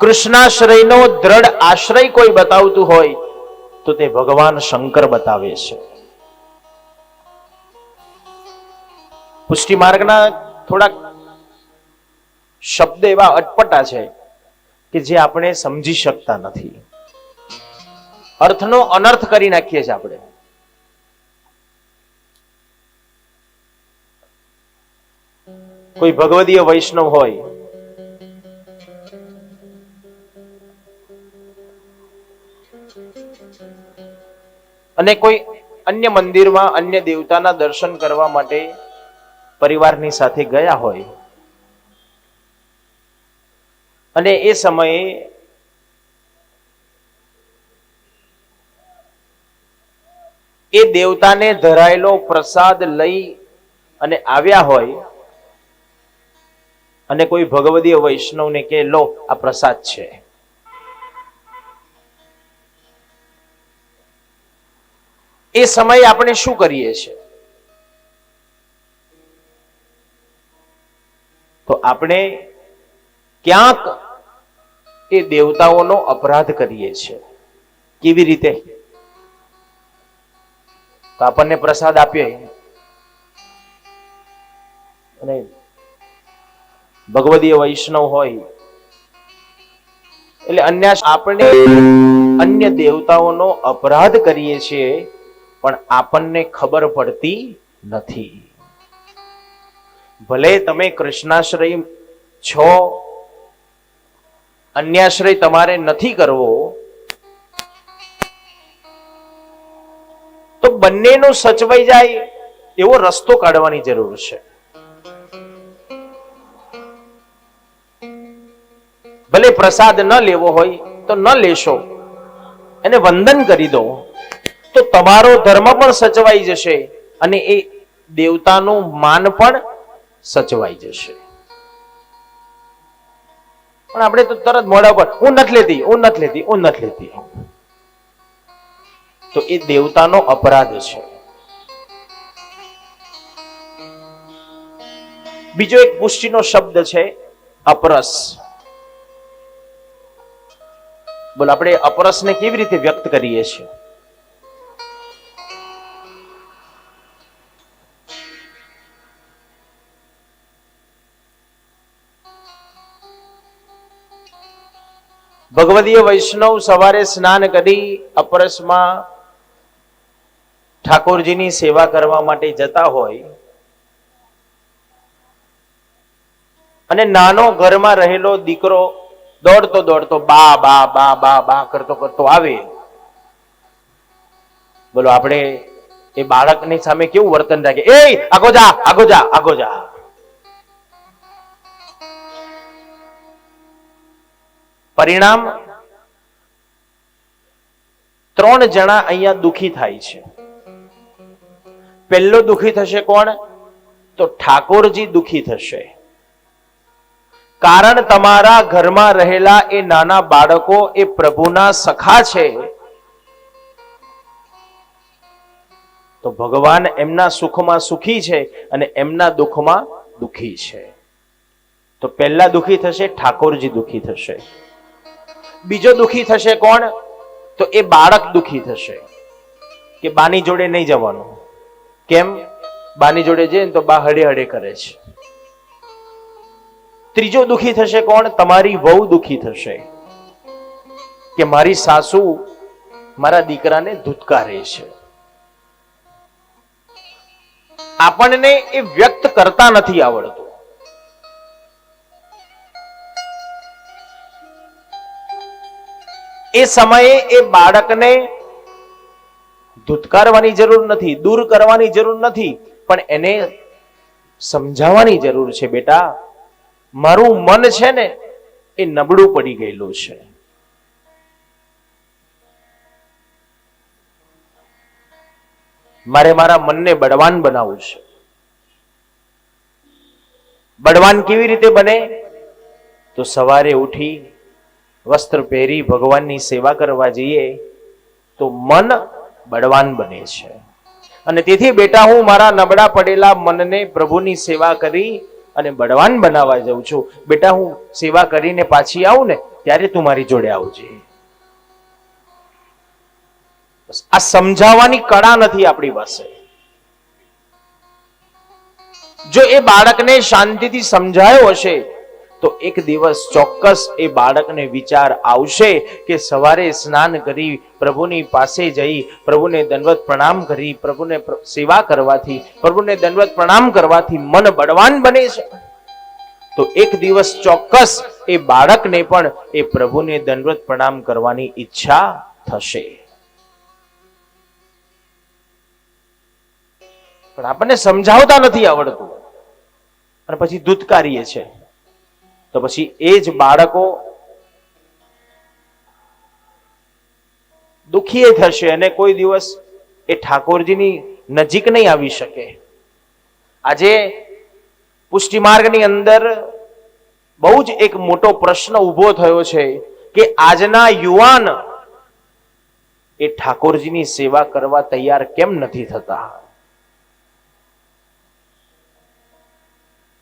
કૃષ્ણાશ્રયનો દ્રઢ આશ્રય કોઈ બતાવતું હોય, તો તે ભગવાન શંકર બતાવે છે. પુષ્ટિ માર્ગના થોડાક શબ્દ એવા અટપટા છે કે જે આપણે સમજી શકતા નથી. અર્થનો અનર્થ કરી નાખીએ છીએ આપણે. કોઈ ભગવદીય વૈષ્ણવ હોય અને કોઈ અન્ય મંદિરમાં અન્ય દેવતાના દર્શન કરવા માટે પરિવારની સાથે ગયા હોય. અને એ સમયે એ દેવતાને ધરાયેલો પ્રસાદ લઈ અને આવ્યા હોય અને કોઈ ભગવદીય વૈષ્ણવને કે લો આ પ્રસાદ છે. એ સમયે આપણે શું કરીએ છીએ? તો આપણે ક્યાંક એ દેવતાઓનો અપરાધ કરીએ છીએ. કેવી રીતે? તો આપણને પ્રસાદ આપ્યો અને ભગવદીય વૈષ્ણવ હોય, એટલે અન્ય આપણે અન્ય દેવતાઓનો અપરાધ કરીએ છીએ. પણ આપણને ખબર પડતી નથી. ભલે તમે કૃષ્ણાશ્રય છો, અન્યાશ્રય તમારે નથી કરવો, તો બંનેનું સચવાઈ જાય એવો રસ્તો કાઢવાની જરૂર છે. ભલે પ્રસાદ ન લેવો હોય તો ન લેશો, એને વંદન કરી દો. તો તમારો ધર્મ પણ સચવાઈ જશે અને એ દેવતાનું માન પણ સચવાઈ જશે. પણ આપણે તો તરત મોઢા પર હું નથી લેતી હું નથી લેતી હું નથી લેતી. તો એ દેવતાનો અપરાધ છે. બીજો એક પુષ્ટિનો શબ્દ છે, અપરસ. બોલો, આપણે અપરસને કેવી રીતે વ્યક્ત કરીએ છીએ? ભગવદીય વૈષ્ણવ સવારે સ્નાન કરી અપરસમાં ઠાકોરજીની સેવા કરવા માટે જતા હોય અને નાનો ઘરમાં રહેલો દીકરો દોડતો દોડતો બા બા બા બા બા કરતો કરતો આવે. બોલો, આપણે એ બાળકની સામે કેવું વર્તન રાખે એ આગો જા આગો જા આગો જા. પરિણામ ત્રણ જણા અહીંયા દુખી થાય છે. પહેલો દુખી થશે કોણ? તો ઠાકોરજી દુખી થશે. કારણ તમારા ઘરમાં રહેલા એ નાના બાળકો એ પ્રભુના સખા છે. તો ભગવાન એમના સુખમાં સુખી છે અને એમના દુઃખમાં દુખી છે. તો પહેલા દુખી થશે, ઠાકોરજી દુખી થશે. બીજો દુખી થશે કોણ? તો એ બાળક દુખી થશે. કે બાની જોડે નહીં જવાનું. કેમ? બાની જોડે જઈને તો બા હડે હડે કરે છે. ત્રીજો દુખી થશે કોણ? તમારી વહુ દુખી થશે. કે મારી સાસુ મારા દીકરાને ધુતકારે છે. આપણને એ વ્યક્ત કરતા નથી આવડતું. એ સમયે એ બાળકને ધુતકારવાની જરૂર નથી, દૂર કરવાની જરૂર નથી, પણ એને સમજાવવાની જરૂર છે, બેટા, મારું મન છે ને, એ નબળું પડી ગયેલું છે. મારે મારા મનને બળવાન બનાવવું છે. બળવાન કેવી રીતે બને? તો સવારે ઉઠી વસ્ત્ર પહેરી ભગવાનની સેવા કરવા જઈએ, તો મન બળવાન બને છે. અને તેથી બેટા, હું મારા નબળા પડેલા મનને પ્રભુની સેવા કરી અને બળવાન બનાવવા જાઉં છું. બેટા, હું સેવા કરીને પાછી આવું ને, ત્યારે તું મારી જોડે આવજે. આ સમજાવવાની કળા નથી આપણી પાસે. જો એ બાળકને શાંતિથી સમજાયો હશે તો એક દિવસ ચોક્કસ એ બાળકને વિચાર આવશે કે સવારે સ્નાન કરી પ્રભુની પાસે જઈ, પ્રભુને દંડવત પ્રણામ કરી, પ્રભુને સેવા કરવાથી, પ્રભુને દંડવત પ્રણામ કરવાથી મન બળવાન બને છે. તો એક દિવસ ચોક્કસ એ બાળકને પણ એ પ્રભુને દંડવત પ્રણામ કરવાની ઈચ્છા થશે. પણ આપણને સમજાવતા નથી આવડતું. અને પછી દૂધકારીએ છે. તો પછી એ જ બાળકો દુખી થશે અને કોઈ દિવસ એ ઠાકોરજીની નજીક નહીં આવી શકે. આજે પુષ્ટિ માર્ગની અંદર બહુ જ એક મોટો પ્રશ્ન ઊભો થયો છે કે આજના યુવાન એ ઠાકોરજીની સેવા કરવા તૈયાર કેમ નથી થતા?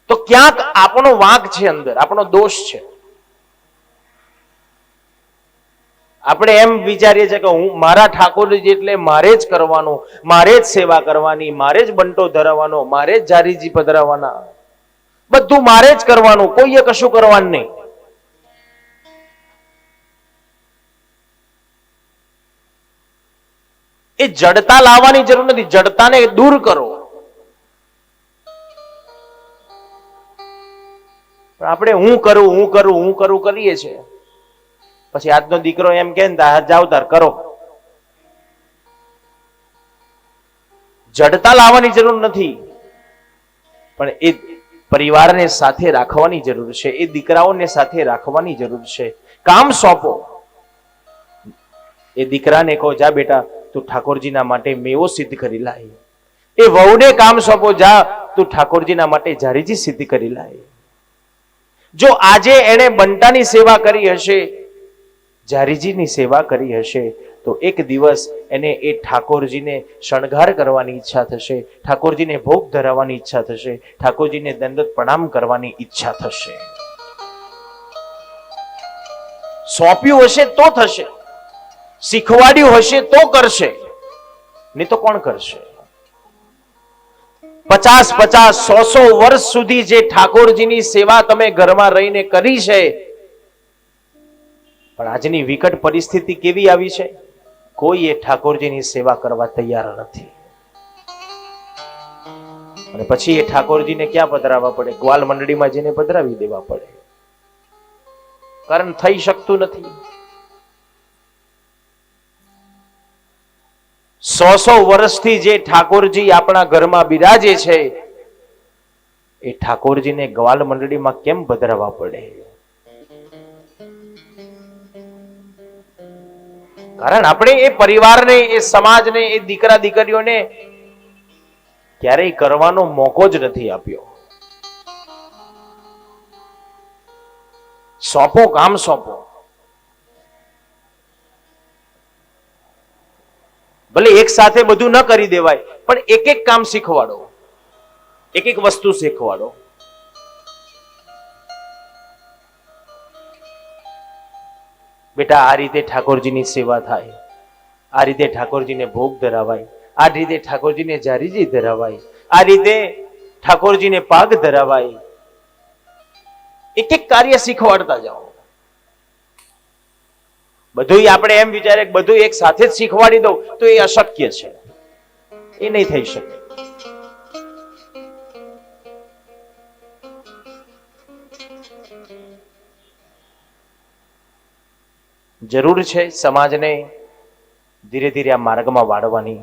તો ક્યાંક આપણો વાંક છે અંદર, આપણો દોષ છે. આપણે એમ વિચારીએ છીએ કે હું મારા ઠાકોરજી એટલે મારે જ કરવાનું, મારે જ સેવા કરવાની, મારે જ બંટો ધરાવવાનો, મારે જ જારીજી પધરાવવાના. બધું મારે જ કરવાનું, કોઈએ કશું કરવાનું નહીં. એ જડતા લાવવાની જરૂર નથી, જડતાને દૂર કરો. આપણે હું કરું હું કરું હું કરું કરીએ છીએ. પછી આજનો દીકરો એમ કે જાવ તાર, કરો. જડતા લાવવાની જરૂર નથી. પણ એ પરિવારને સાથે રાખવાની જરૂર છે, એ દીકરાઓને સાથે રાખવાની જરૂર છે. કામ સોંપો. એ દીકરાને કહો, જા બેટા, તું ઠાકોરજીના માટે મેવો સિદ્ધ કરી લાય. એ વહુને કામ સોંપો, જા, તું ઠાકોરજીના માટે જારીજી સિદ્ધ કરી લાય. જો આજે એણે બંટાની સેવા કરી હશે, જારીજીની સેવા કરી હશે, તો એક દિવસ એને એ ઠાકોરજીને શણગાર કરવાની ઈચ્છા થશે, ઠાકોરજીને ભોગ ધરાવવાની ઈચ્છા થશે, ઠાકોરજીને દંડત પ્રણામ કરવાની ઈચ્છા થશે. સોંપ્યું હશે તો થશે, શીખવાડ્યું હશે તો કરશે, નહીં તો કોણ કરશે? પચાસ પચાસ, સો સો વર્ષ સુધી જે ઠાકોરજીની સેવા તમે ઘરમાં રહીને કરી છે, પણ આજની વિકટ પરિસ્થિતિ કેવી આવી છે? કોઈ એ ઠાકોરજીની સેવા કરવા તૈયાર નથી. અને પછી એ ઠાકોરજીને ક્યાં પધરાવવા પડે? ગ્વાલ મંડળીમાં જઈને પધરાવી દેવા પડે. કારણ થઈ શકતું નથી. સો સો વર્ષથી જે ઠાકોરજી આપણા ઘરમાં બિરાજે છે, એ ઠાકોરજીને ગ્વાલ મંડળીમાં કેમ પધરાવવા પડે? કારણ આપણે એ પરિવારને, એ સમાજને, એ દીકરા દીકરીઓને ક્યારેય કરવાનો મોકો જ નથી આપ્યો. સોંપો કામ સોંપો. ભલે એક સાથે બધું ન કરી દેવાય, પણ એક એક કામ શીખવાડો. એક એક વસ્તુ શીખવાડો. બેટા, આ રીતે ઠાકોરજીની સેવા થાય, આ રીતે ઠાકોરજીને ભોગ ધરાવાય, આ રીતે ઠાકોરજીને જારીજી ધરાવાય, આ રીતે ઠાકોરજીને પાગ ધરાવાય. એક એક કાર્ય શીખવાડતા જાઓ. બધું આપણે એમ વિચારે બધું એક સાથે જ શીખવાડી દઉં, તો એ અશક્ય છે. એ નહીં થઈ શકે. જરૂર છે સમાજને ધીરે ધીરે આ માર્ગમાં વાળવાની.